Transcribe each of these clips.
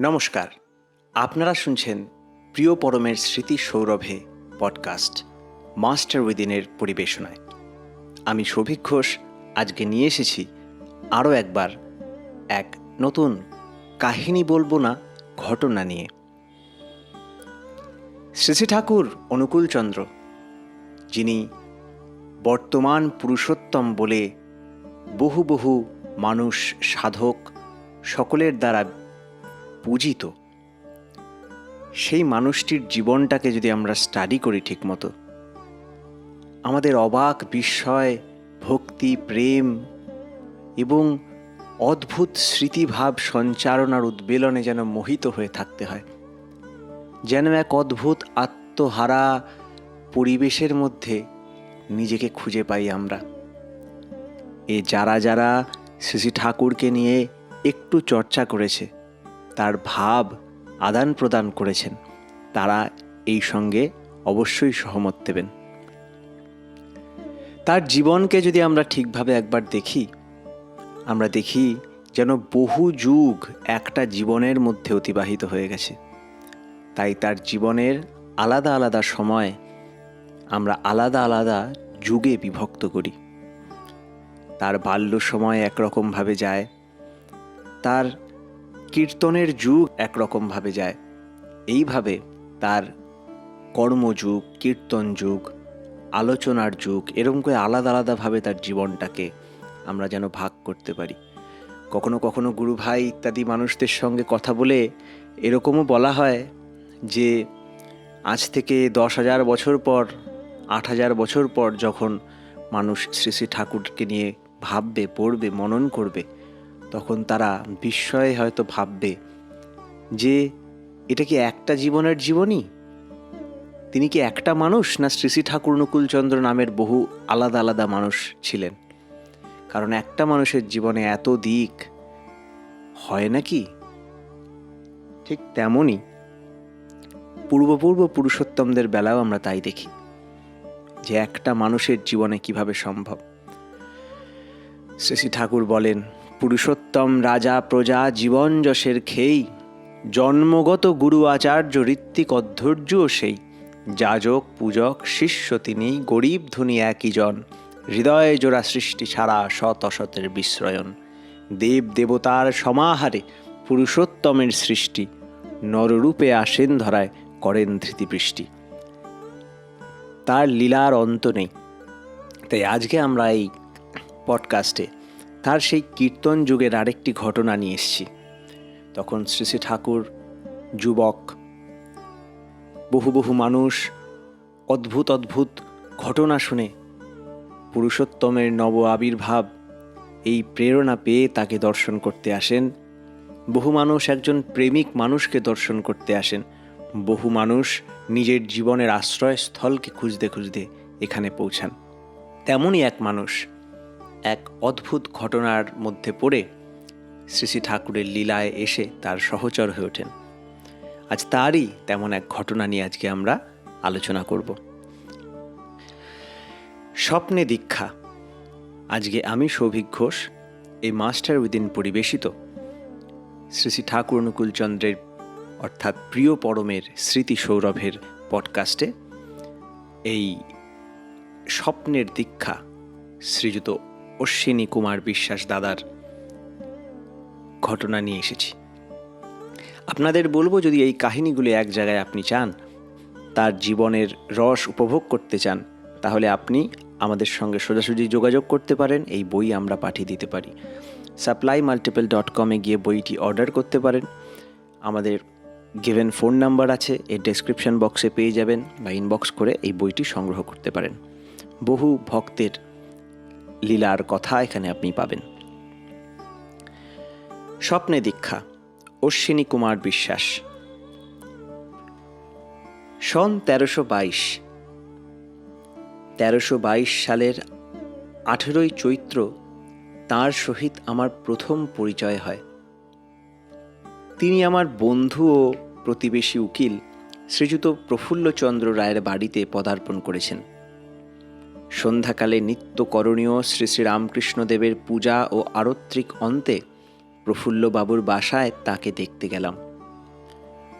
নমস্কার। আপনারা শুনছেন প্রিয় পরমের স্মৃতি সৌরভে পডকাস্ট মাস্টার উইদিনের পরিবেশনায়। আমি সৌভিক ঘোষ, আজকে নিয়ে এসেছি আরও একবার এক নতুন কাহিনী বলব না, ঘটনা নিয়ে। শ্রী ঠাকুর অনুকূলচন্দ্র যিনি বর্তমান পুরুষোত্তম বলে বহু বহু মানুষ সাধক সকলের দ্বারা পূজিত। সেই মানুষটির জীবনটাকে যদি আমরা স্টাডি করি ঠিকমতো, আমাদের অবাক বিস্ময়, ভক্তি, প্রেম এবং অদ্ভুত স্মৃতিভাব সঞ্চারণার উদ্বেলনে যেন মোহিত হয়ে থাকতে হয়। যেন এক অদ্ভুত আত্মহারা পরিবেশের মধ্যে নিজেকে খুঁজে পাই আমরা। এ যারা যারা শ্রী ঠাকুরকে নিয়ে একটু চর্চা করেছে তার ভাব আদান প্রদান করেছেন। তারা এই সঙ্গে অবশ্যই সহমত দেবেন। তার জীবনকে যদি আমরা ঠিকভাবে একবার দেখি, আমরা দেখি যেন বহু যুগ একটা জীবনের মধ্যে অতিবাহিত হয়ে গেছে। তাই তার জীবনের আলাদা আলাদা সময় আমরা আলাদা আলাদা যুগে বিভক্ত করি। তার বাল্য সময় একরকমভাবে যায়। তার কীর্তনের যুগ একরকমভাবে যায়। এইভাবে তার কর্মযুগ, কীর্তন যুগ, আলোচনার যুগ, এরকম করে আলাদা আলাদাভাবে তার জীবনটাকে আমরা যেন ভাগ করতে পারি। কখনো কখনো গুরু ভাই ইত্যাদি মানুষদের সঙ্গে কথা বলে এরকমও বলা হয় যে, আজ থেকে দশ হাজার বছর পর, আট হাজার বছর পর যখন মানুষ শ্রী শ্রী ঠাকুরকে নিয়ে ভাববে, পড়বে, মনন করবে তখন তারা বিস্ময়ে হয়তো ভাববে, যে, এটা কি একটা জীবনের জীবনী? তিনি কি একটা মানুষ না শ্রী শ্রী ঠাকুর অনুকূলচন্দ্র নামের বহু আলাদা আলাদা মানুষ ছিলেন? কারণ একটা মানুষের জীবনে এত দিক, হয় নাকি ঠিক তেমনই। পূর্বপূর্ব পুরুষোত্তমদের বেলাও আমরা তাই দেখি, যে একটা মানুষের জীবনে কীভাবে সম্ভব। শ্রী ঠাকুর বলেন পুরুষোত্তম রাজা প্রজা জীবন যশের খেই, জন্মগত গুরু আচার্য ঋত্বিক অধৈর্যও সেই। যাজক, পূজক, শিষ্য তিনি, গরিব ধনী একই জন। হৃদয়ে জোড়া সৃষ্টি ছাড়া শত অসতের বিশ্রয়ন দেব দেবতার সমাহারে পুরুষোত্তমের সৃষ্টি। নররূপে আসেন ধরায় করেন ধৃতিবৃষ্টি। তার লীলার অন্ত নেই। তাই আজকে আমরা এই পডকাস্টে তার সেই কীর্তন যুগের আরেকটি ঘটনা নিয়ে এসেছি। তখন শ্রী শ্রী ঠাকুর, যুবক, বহু বহু মানুষ অদ্ভুত অদ্ভুত ঘটনা শুনে পুরুষোত্তমের নব আবির্ভাব এই প্রেরণা পেয়ে তাকে দর্শন করতে আসেন। বহু মানুষ একজন প্রেমিক মানুষকে দর্শন করতে আসেন। বহু মানুষ নিজের জীবনের আশ্রয়স্থলকে খুঁজতে খুঁজতে এখানে পৌঁছান। তেমনই এক মানুষ এক অদ্ভুত ঘটনার মধ্যে পড়ে শ্রী শ্রী ঠাকুরের লীলায় এসে তার সহচর হয়ে ওঠেন। আজ তারই তেমন এক ঘটনা নিয়ে আজকে আমরা আলোচনা করব। স্বপ্নে দীক্ষা। আজকে আমি সৌভিক ঘোষ, এই মাস্টার উইদিন পরিবেশিত। শ্রী শ্রী ঠাকুর অনুকূলচন্দ্রের অর্থাৎ প্রিয় পরমের স্মৃতি সৌরভের পডকাস্টে এই স্বপ্নের দীক্ষা শ্রীযুত অশ্বিনী কুমার বিশ্বাস দাদার ঘটনা নিয়ে এসেছি। আপনাদের বলব যদি এই কাহিনীগুলি এক জায়গায় আপনি চান, তার জীবনের রস উপভোগ করতে চান, তাহলে আপনি আমাদের সঙ্গে সোজাসুজি যোগাযোগ করতে পারেন, এই বই আমরা পাঠিয়ে দিতে পারি। সাপ্লাই মাল্টিপল ডট কমে গিয়ে বইটি অর্ডার করতে পারেন। আমাদের গিভেন ফোন নাম্বার আছে এর ডেসক্রিপশন বক্সে পেয়ে যাবেন বা ইনবক্স করে এই বইটি সংগ্রহ করতে পারেন। বহু ভক্তের লীলার কথা এখানে আপনি পাবেন। স্বপ্নে দীক্ষা, অশ্বিনী কুমার বিশ্বাস। সন তেরোশো বাইশ। তেরোশো বাইশ সালের আঠেরোই চৈত্র তার সহিত আমার প্রথম পরিচয় হয়। তিনি আমার বন্ধু ও প্রতিবেশী উকিল শ্রীযুত প্রফুল্লচন্দ্র রায়ের বাড়িতে পদার্পণ করেছেন। সন্ধ্যাকালে নিত্য করণীয় শ্রী শ্রী রামকৃষ্ণদেবের পূজা ও আরত্রিক অন্তে প্রফুল্লবাবুর বাসায় তাকে দেখতে গেলাম।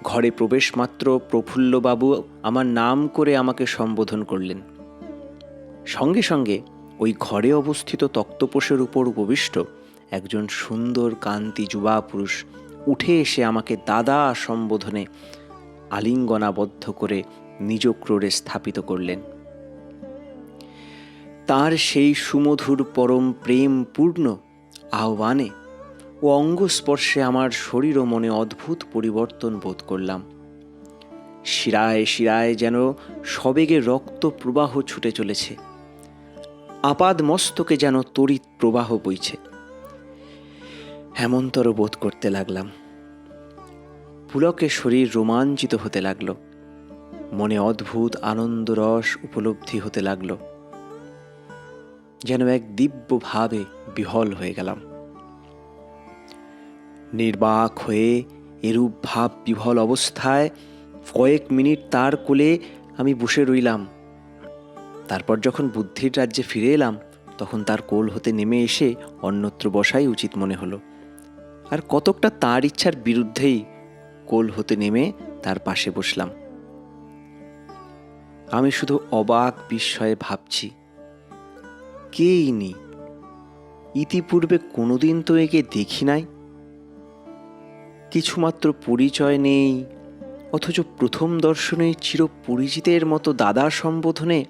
ঘরে প্রবেশ মাত্র প্রফুল্লবাবু আমার নাম করে আমাকে সম্বোধন করলেন। সঙ্গে সঙ্গে ওই ঘরে অবস্থিত তক্তপোষের উপর উপবিষ্ট একজন সুন্দর কান্তি যুবা পুরুষ উঠে এসে আমাকে দাদা সম্বোধনে আলিঙ্গনাবদ্ধ করে নিজ ক্রোড়ে স্থাপিত করলেন। তার সেই সুমধুর পরম প্রেম পূর্ণ আহ্বানে ও অঙ্গস্পর্শে আমার শরীর ও মনে অদ্ভুত পরিবর্তন বোধ করলাম। শিরায় শিরায় যেন সবেগে রক্ত প্রবাহ ছুটে চলেছে। আপাদ মস্তকে যেন তড়িৎ প্রবাহ বইছে। হেমন্তর বোধ করতে লাগলাম। পুলকে শরীর রোমাঞ্চিত হতে লাগল। মনে অদ্ভুত আনন্দ রস উপলব্ধি হতে লাগল। যেন এক দিব্য ভাবে বিহল হয়ে গেলাম। নির্বাক হয়ে এরূপ ভাব বিহল অবস্থায় কয়েক মিনিট তার কোলে আমি বসে রইলাম। তারপর যখন বুদ্ধির রাজ্যে ফিরে এলাম, তখন তার কোল হতে নেমে এসে অন্যত্র বসাই উচিত মনে হলো। আর কতকটা তার ইচ্ছার বিরুদ্ধেই কোল হতে নেমে তার পাশে বসলাম। আমি শুধু অবাক বিস্ময়ে ভাবছি কে ইনি ইতিপূর্বে কোনোদিন তো একে দেখি নাই। কিছুমাত্র পরিচয় নেই, অথচ প্রথম দর্শনেই চিরপরিচিতের মতো দাদা সম্বোধনে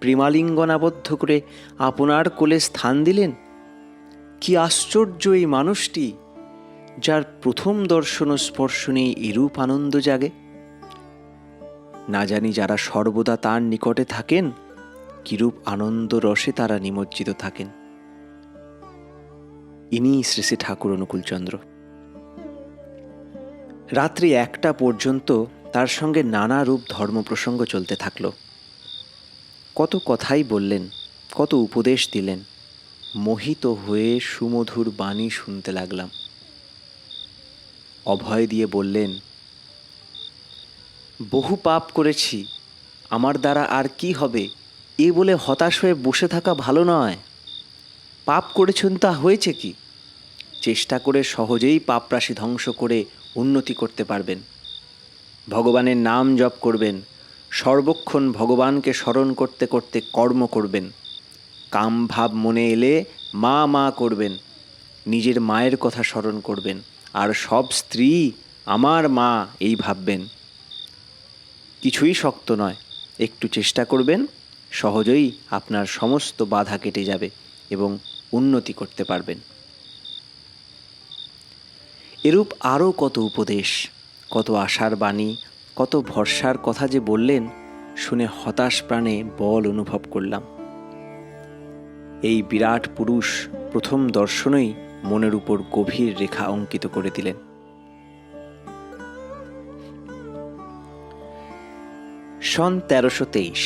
প্রেমালিঙ্গনাবদ্ধ করে আপনার কোলে স্থান দিলেন? কি আশ্চর্য এই মানুষটি, যার প্রথম দর্শন ও স্পর্শ নেই এরূপ আনন্দ জাগে। না জানি যারা সর্বদা তার নিকটে থাকেন কিরূপ আনন্দ রসে তারা নিমজ্জিত থাকেন। ইনি শ্রী শ্রী ঠাকুর অনুকূলচন্দ্র রাত্রি একটা পর্যন্ত তার সঙ্গে নানা রূপ ধর্ম প্রসঙ্গ চলতে থাকল। কত কথাই বললেন, কত উপদেশ দিলেন, মোহিত হয়ে সুমধুর বাণী শুনতে লাগলাম। অভয় দিয়ে বললেন, বহু পাপ করেছি, আমার দ্বারা আর কি হবে? এ বলে হতাশ হয়ে বসে থাকা ভালো নয়। পাপ করেছেন তা হয়েছে কি? চেষ্টা করে সহজেই পাপ রাশি ধ্বংস করে উন্নতি করতে পারবেন। ভগবানের নাম জপ করবেন। সর্বক্ষণ ভগবানকে স্মরণ করতে করতে কর্ম করবেন। কাম ভাব মনে এলে মা মা করবেন। নিজের মায়ের কথা স্মরণ করবেন। আর সব স্ত্রী আমার মা এই ভাববেন। কিছুই শক্ত নয়। একটু চেষ্টা করবেন। সহজেই আপনার সমস্ত বাধা কেটে যাবে এবং উন্নতি করতে পারবেন। এরূপ আরও কত উপদেশ, কত আশার বাণী, কত ভরসার কথা যে বললেন, শুনে হতাশ প্রাণে বল অনুভব করলাম। এই বিরাট পুরুষ প্রথম দর্শনেই মনের উপর গভীর রেখা অঙ্কিত করে দিলেন। সন তেরোশো তেইশ।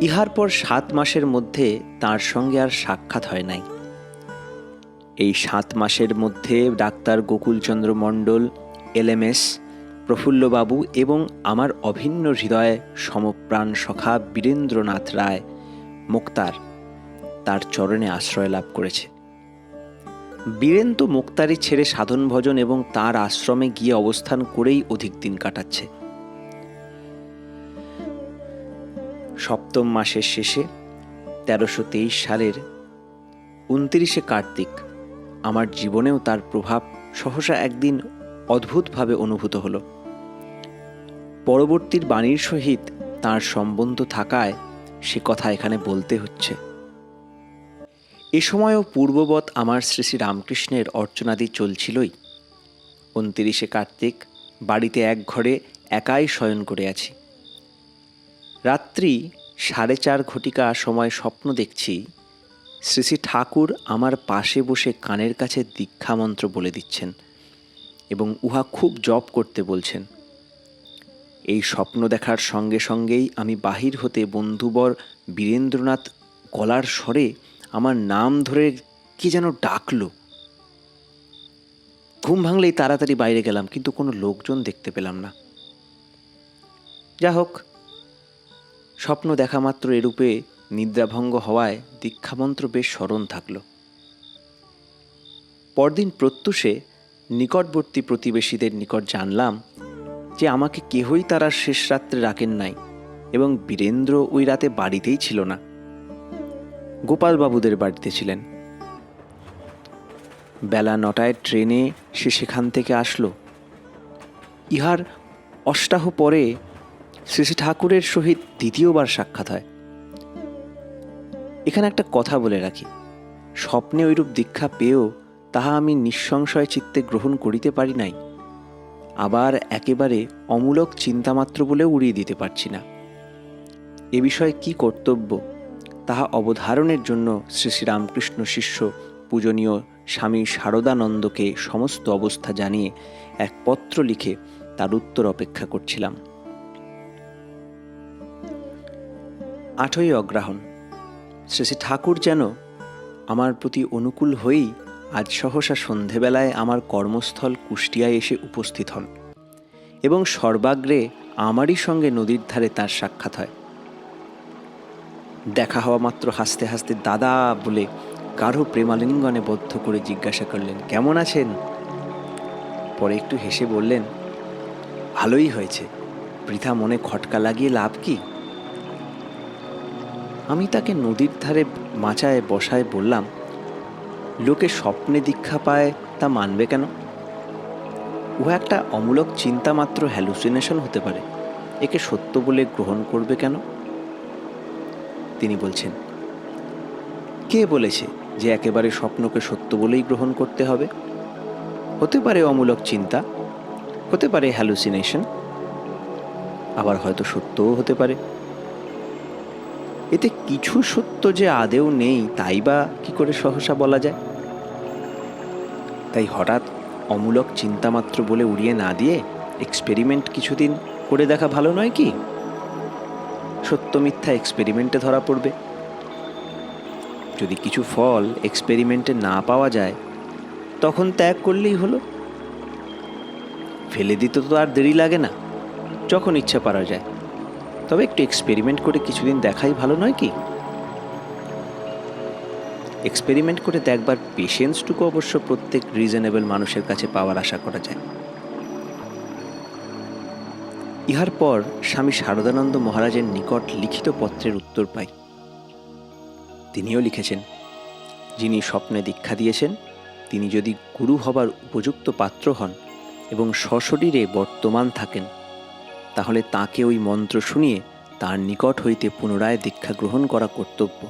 ইহার পর সাত মাসের মধ্যে তার সঙ্গে আর সাক্ষাৎ হয় নাই। এই সাত মাসের মধ্যে ডাক্তার গোকুলচন্দ্র মণ্ডল, এলএমএস, প্রফুল্লবাবু এবং আমার অভিন্ন হৃদয়ে সমপ্রাণ সখা বীরেন্দ্রনাথ রায়, মুক্তার, তার চরণে আশ্রয় লাভ করেছে। বীরেন তো মুক্তারি ছেড়ে সাধন ভজন এবং তার আশ্রমে গিয়ে অবস্থান করেই অধিক দিন কাটাচ্ছে। সপ্তম মাসের শেষে তেরোশো তেইশ সালের উনত্রিশে কার্তিক আমার জীবনেও তার প্রভাব সহসা একদিন অদ্ভুতভাবে অনুভূত হল। পরবর্তীর বাণীর সহিত তার সম্বন্ধ থাকায় সে কথা এখানে বলতে হচ্ছে। এ সময়ও পূর্ববৎ আমার শ্রী শ্রী রামকৃষ্ণের অর্চনাদি চলছিলই। উনতিরিশে কার্তিক বাড়িতে এক ঘরে একাই শয়ন করে আছি। রাত্রি সাড়ে চার ঘটিকা সময় স্বপ্ন দেখছি শ্রী শ্রী ঠাকুর আমার পাশে বসে কানের কাছে দীক্ষামন্ত্র বলে দিচ্ছেন এবং উহা খুব জপ করতে বলছেন। এই স্বপ্ন দেখার সঙ্গে সঙ্গেই আমি বাহির হতে বন্ধুবর বীরেন্দ্রনাথ গলার স্বরে আমার নাম ধরে কি যেন ডাকল। ঘুম ভাঙলেই তাড়াতাড়ি বাইরে গেলাম, কিন্তু কোনো লোকজন দেখতে পেলাম না। যা হোক স্বপ্ন দেখা মাত্র এরূপে নিদ্রাভঙ্গ হওয়ায় দীক্ষামন্ত্র বেশ স্মরণ থাকল। পরদিন প্রত্যুষে নিকটবর্তী প্রতিবেশীদের নিকট জানলাম যে আমাকে কেহই তারা শেষ রাত্রে রাখেন নাই এবং বীরেন্দ্র ওই রাতে বাড়িতেই ছিল না। গোপালবাবুদের বাড়িতে ছিলেন। বেলা নটায় ট্রেনে সে সেখান থেকে আসলো। ইহার অষ্টাহ পরে শ্রী শ্রী ঠাকুরের সহিত দ্বিতীয়বার সাক্ষাৎ হয়। এখানে একটা কথা বলে রাখি। স্বপ্নে ওইরূপ দীক্ষা পেয়েও তাহা আমি নিঃসংশয় চিত্তে গ্রহণ করিতে পারি নাই। আবার একেবারে অমূলক চিন্তামাত্র বলে উড়িয়ে দিতে পারছি না। এ বিষয়ে কি কর্তব্য, তাহা অবধারণের জন্য শ্রী শ্রীরামকৃষ্ণ শিষ্য পূজনীয় স্বামী শারদানন্দকে সমস্ত অবস্থা জানিয়ে এক পত্র লিখে তার উত্তর অপেক্ষা করছিলাম। আঠই অগ্রহণ শ্রী শ্রী ঠাকুর যেন আমার প্রতি অনুকূল হয়েই আজ সহসা সন্ধেবেলায় আমার কর্মস্থল কুষ্টিয়ায় এসে উপস্থিত হন এবং সর্বাগ্রে আমারই সঙ্গে নদীর ধারে তার সাক্ষাৎ হয়। দেখা হওয়া মাত্র হাসতে হাসতে দাদা বলে গাঢ় প্রেমালিঙ্গনে বদ্ধ করে জিজ্ঞাসা করলেন, কেমন আছেন? পরে একটু হেসে বললেন, ভালোই হয়েছে। বৃথা মনে খটকা লাগিয়ে লাভ কি? আমি তাকে নদীর ধারে মাচায় বসায় বললাম, লোকে স্বপ্নে দীক্ষা পায়, তা মানবে কেন? উহা একটা অমূলক চিন্তা মাত্র হ্যালুসিনেশন হতে পারে। একে সত্য বলে গ্রহণ করবে কেন? তিনি বলছেন, কে বলেছে যে একেবারে স্বপ্নকে সত্য বলেই গ্রহণ করতে হবে? হতে পারে অমূলক চিন্তা, হতে পারে হ্যালুসিনেশন আবার হয়তো সত্যও হতে পারে। এতে কিছু সত্য যে আদেও নেই, তাই বা কি করে সহসা বলা যায়? তাই হঠাৎ অমূলক চিন্তামাত্র বলে উড়িয়ে না দিয়ে এক্সপেরিমেন্ট কিছুদিন করে দেখা ভালো নয় কি? সত্য মিথ্যা এক্সপেরিমেন্টে ধরা পড়বে। যদি কিছু ফল এক্সপেরিমেন্টে না পাওয়া যায়, তখন ত্যাগ করলেই হলো। ফেলে দিতে তো আর দেরি লাগে না, যখন ইচ্ছা পারা যায়। তবে একটু এক্সপেরিমেন্ট করে কিছুদিন দেখাই ভালো নয় কি? এক্সপেরিমেন্ট করে দেখবার পেশেন্সটুকু অবশ্য প্রত্যেক রিজনেবল মানুষের কাছে পাওয়ার আশা করা যায়। ইহার পর স্বামী শারদানন্দ মহারাজের নিকট লিখিত পত্রের উত্তর পাই। তিনিও লিখেছেন, যিনি স্বপ্নে দীক্ষা দিয়েছেন, তিনি যদি গুরু হবার উপযুক্ত পাত্র হন এবং সশরীরে বর্তমান থাকেন তাহলে তাকে ওই মন্ত্র শুনিয়ে তার নিকট হইতে পুনরায় দীক্ষা গ্রহণ করা কর্তব্য।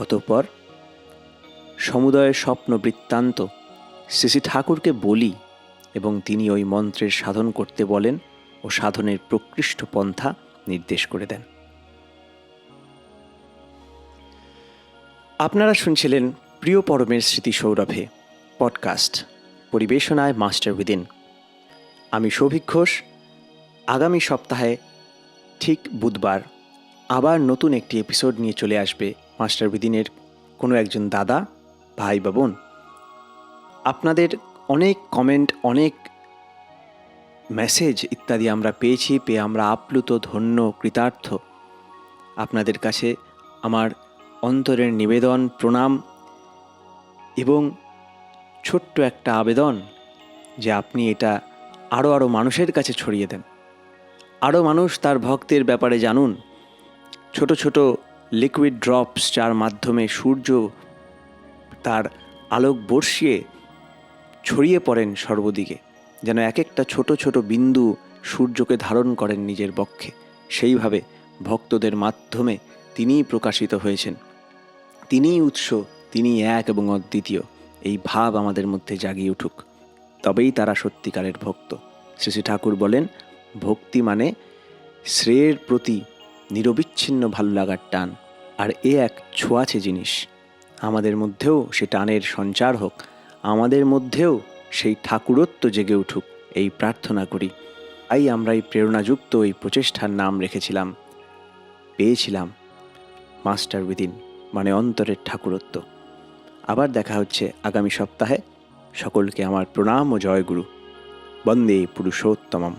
অতঃপর সমুদয়ের স্বপ্ন বৃত্তান্ত শ্রী ঠাকুরকে বলি এবং তিনি ওই মন্ত্রের সাধন করতে বলেন ও সাধনের প্রকৃষ্ট পন্থা নির্দেশ করে দেন। আপনারা শুনছিলেন প্রিয় পরমের স্মৃতি সৌরভে পডকাস্ট, পরিবেশনায় মাস্টার উইদিন। আমি সৌভিক ঘোষ আগামী সপ্তাহে, ঠিক বুধবার, আবার নতুন একটি এপিসোড নিয়ে চলে আসবে মাস্টার উইদিনের কোনো একজন দাদা, ভাই বা বোন। আপনাদের অনেক কমেন্ট অনেক মেসেজ ইত্যাদি আমরা পেয়েছি, পেয়ে আমরা আপ্লুত, ধন্য, কৃতার্থ। আপনাদের কাছে আমার অন্তরের নিবেদন, প্রণাম এবং ছোট্ট একটা আবেদন যে আপনি এটা আরও আরও মানুষের কাছে ছড়িয়ে দেন। আরও মানুষ তার ভক্তের ব্যাপারে জানুন। ছোট ছোট লিকুইড ড্রপস যার মাধ্যমে সূর্য তার আলোক বর্ষিয়ে ছড়িয়ে পড়েন সর্বদিকে, যেন এক একটা ছোট ছোট বিন্দু সূর্যকে ধারণ করেন নিজের বক্ষে সেইভাবে ভক্তদের মাধ্যমে তিনিই প্রকাশিত হয়েছেন। তিনিই উৎস তিনি এক এবং অদ্বিতীয়। এই ভাব আমাদের মধ্যে জাগিয়ে উঠুক। তবেই তারা সত্যিকারের ভক্ত। শ্রী শ্রী ঠাকুর বলেন ভক্তি মানে শ্রেয়ের প্রতি নিরবিচ্ছিন্ন ভালো লাগার টান। আর এ এক ছোঁয়াছে জিনিস। আমাদের মধ্যেও সে টানের সঞ্চার হোক, আমাদের মধ্যেও সেই ঠাকুরত্ব জেগে উঠুক, এই প্রার্থনা করি। তাই আমরা এই প্রেরণাযুক্ত এই প্রচেষ্টার নাম রেখেছিলাম। পেয়েছিলাম মাস্টার উইদিন মানে অন্তরের ঠাকুরত্ব। আবার দেখা হচ্ছে আগামী সপ্তাহে। সকলকে আমার প্রণাম ও জয়গুরু। বন্দে পুরুষোত্তমম।